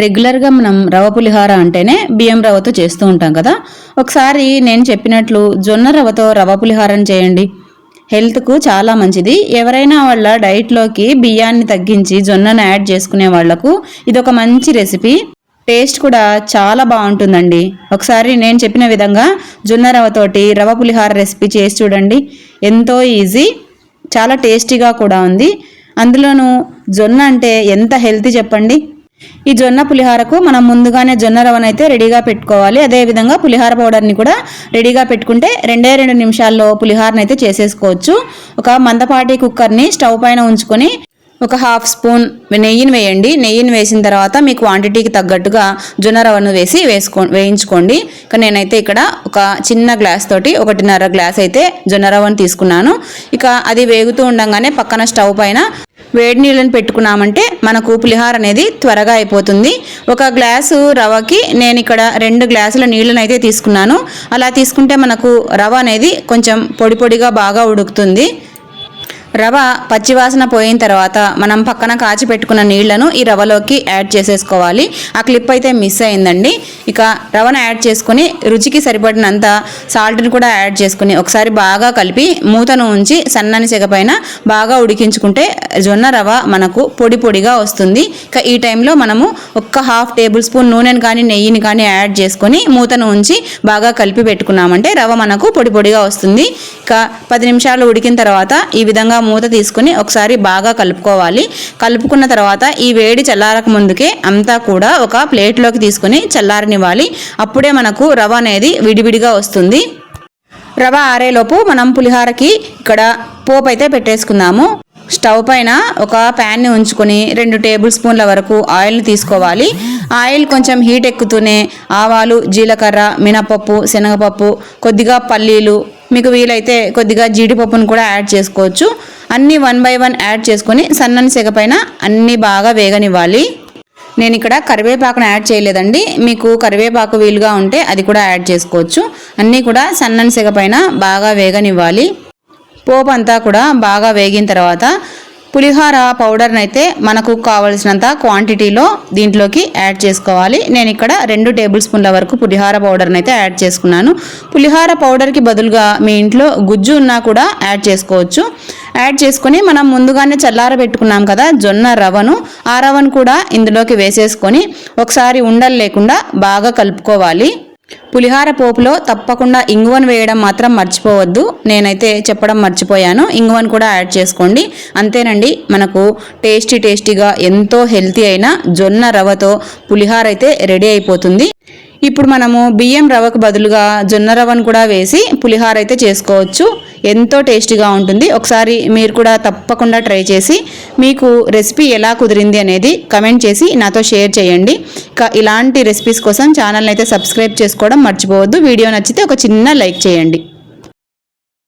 రెగ్యులర్గా మనం రవ పులిహార అంటేనే బియ్యం రవ్వతో చేస్తూ ఉంటాం కదా. ఒకసారి నేను చెప్పినట్లు జొన్న రవ్వతో రవ పులిహారం చేయండి. హెల్త్కు చాలా మంచిది. ఎవరైనా వాళ్ళ డైట్లోకి బియ్యాన్ని తగ్గించి జొన్నను యాడ్ చేసుకునే వాళ్ళకు ఇది ఒక మంచి రెసిపీ. టేస్ట్ కూడా చాలా బాగుంటుందండి. ఒకసారి నేను చెప్పిన విధంగా జొన్న రవ్వతోటి రవ పులిహార రెసిపీ చేసి చూడండి. ఎంతో ఈజీ చాలా టేస్టీగా కూడా ఉంది. అందులోనూ జొన్న అంటే ఎంత హెల్తీ చెప్పండి? ఈ జొన్న పులిహారకు మనం ముందుగానే జొన్న రవ్వను అయితే రెడీగా పెట్టుకోవాలి. అదేవిధంగా పులిహార పౌడర్ని కూడా రెడీగా పెట్టుకుంటే రెండే రెండు నిమిషాల్లో పులిహారని అయితే చేసేసుకోవచ్చు. ఒక మందపాటి కుక్కర్ని స్టవ్ పైన ఉంచుకొని ఒక హాఫ్ స్పూన్ నెయ్యిని వేయండి. నెయ్యిని వేసిన తర్వాత మీ క్వాంటిటీకి తగ్గట్టుగా జొన్న రవ్వను వేసి వేసుకో వేయించుకోండి. ఇక నేనైతే ఇక్కడ ఒక చిన్న గ్లాస్ తోటి ఒకటిన్నర గ్లాస్ అయితే జొన్న రవ్వను తీసుకున్నాను. ఇక అది వేగుతూ ఉండగానే పక్కన స్టవ్ పైన వేడి నీళ్ళని పెట్టుకున్నామంటే మనకు పులిహార అనేది త్వరగా అయిపోతుంది. ఒక గ్లాసు రవ్వకి నేను ఇక్కడ రెండు గ్లాసుల నీళ్ళని అయితే తీసుకున్నాను. అలా తీసుకుంటే మనకు రవ అనేది కొంచెం పొడి పొడిగా బాగా ఉడుకుతుంది. రవ పచ్చివాసన పోయిన తర్వాత మనం పక్కన కాచి పెట్టుకున్న నీళ్ళను ఈ రవలోకి యాడ్ చేసేసుకోవాలి. ఆ క్లిప్ అయితే మిస్ అయిందండి. ఇక రవను యాడ్ చేసుకుని రుచికి సరిపడినంత సాల్ట్ని కూడా యాడ్ చేసుకుని ఒకసారి బాగా కలిపి మూతను ఉంచి సన్నని చెగపైన బాగా ఉడికించుకుంటే జొన్న రవ మనకు పొడి పొడిగా వస్తుంది. ఇక ఈ టైంలో మనము ఒక్క హాఫ్ టేబుల్ స్పూన్ నూనెని కానీ నెయ్యిని కానీ యాడ్ చేసుకొని మూతను ఉంచి బాగా కలిపి పెట్టుకున్నామంటే రవ మనకు పొడి పొడిగా వస్తుంది. ఇక పది నిమిషాలు ఉడికిన తర్వాత ఈ విధంగా మూత తీసుకుని ఒకసారి బాగా కలుపుకోవాలి. కలుపుకున్న తర్వాత ఈ వేడి చల్లారక ముందుకే అంతా కూడా ఒక ప్లేట్లోకి తీసుకుని చల్లారనివ్వాలి. అప్పుడే మనకు రవ అనేది విడివిడిగా వస్తుంది. రవ ఆరేలోపు మనం పులిహారకి ఇక్కడ పోపు అయితే పెట్టేసుకుందాము. స్టవ్ పైన ఒక ప్యాన్ని ఉంచుకొని రెండు టేబుల్ స్పూన్ల వరకు ఆయిల్ని తీసుకోవాలి. ఆయిల్ కొంచెం హీట్ ఎక్కుతూనే ఆవాలు జీలకర్ర మినపప్పు శనగపప్పు కొద్దిగా పల్లీలు మీకు వీలైతే కొద్దిగా జీడిపప్పును కూడా యాడ్ చేసుకోవచ్చు. అన్నీ వన్ బై వన్ యాడ్ చేసుకొని సన్నని సెగ పైన అన్నీ బాగా వేగనివ్వాలి. నేను ఇక్కడ కరివేపాకును యాడ్ చేయలేదండి. మీకు కరివేపాకు వీలుగా ఉంటే అది కూడా యాడ్ చేసుకోవచ్చు. అన్నీ కూడా సన్నని సెగ పైన బాగా వేగనివ్వాలి. పోపు అంతా కూడా బాగా వేగిన తర్వాత పులిహోర పౌడర్ని అయితే మనకు కావలసినంత క్వాంటిటీలో దీంట్లోకి యాడ్ చేసుకోవాలి. నేను ఇక్కడ రెండు టేబుల్ స్పూన్ల వరకు పులిహోర పౌడర్ని అయితే యాడ్ చేసుకున్నాను. పులిహోర పౌడర్కి బదులుగా మీ ఇంట్లో గుజ్జు ఉన్నా కూడా యాడ్ చేసుకోవచ్చు. యాడ్ చేసుకొని మనం ముందుగానే చల్లారబెట్టుకున్నాం కదా జొన్న రవ్వను ఆ రవ్వను కూడా ఇందులోకి వేసేసుకొని ఒకసారి ఉండలు లేకుండా బాగా కలుపుకోవాలి. పులిహార పోపులో తప్పకుండా ఇంగువను వేయడం మాత్రం మర్చిపోవద్దు. నేనైతే చెప్పడం మర్చిపోయాను. ఇంగువను కూడా యాడ్ చేసుకోండి. అంతేనండి మనకు టేస్టీ టేస్టీగా ఎంతో హెల్తీ అయిన జొన్న రవ్వతో పులిహార అయితే రెడీ అయిపోతుంది. ఇప్పుడు మనము బియ్యం రవ్వకు బదులుగా జొన్న రవ్వను కూడా వేసి పులిహార అయితే చేసుకోవచ్చు. ఎంతో టేస్టీగా ఉంటుంది. ఒకసారి మీరు కూడా తప్పకుండా ట్రై చేసి మీకు రెసిపీ ఎలా కుదిరింది అనేది కమెంట్ చేసి నాతో షేర్ చేయండి. ఇక ఇలాంటి రెసిపీస్ కోసం ఛానల్ని అయితే సబ్స్క్రైబ్ చేసుకోవడం మర్చిపోవద్దు. వీడియో నచ్చితే ఒక చిన్న లైక్ చేయండి.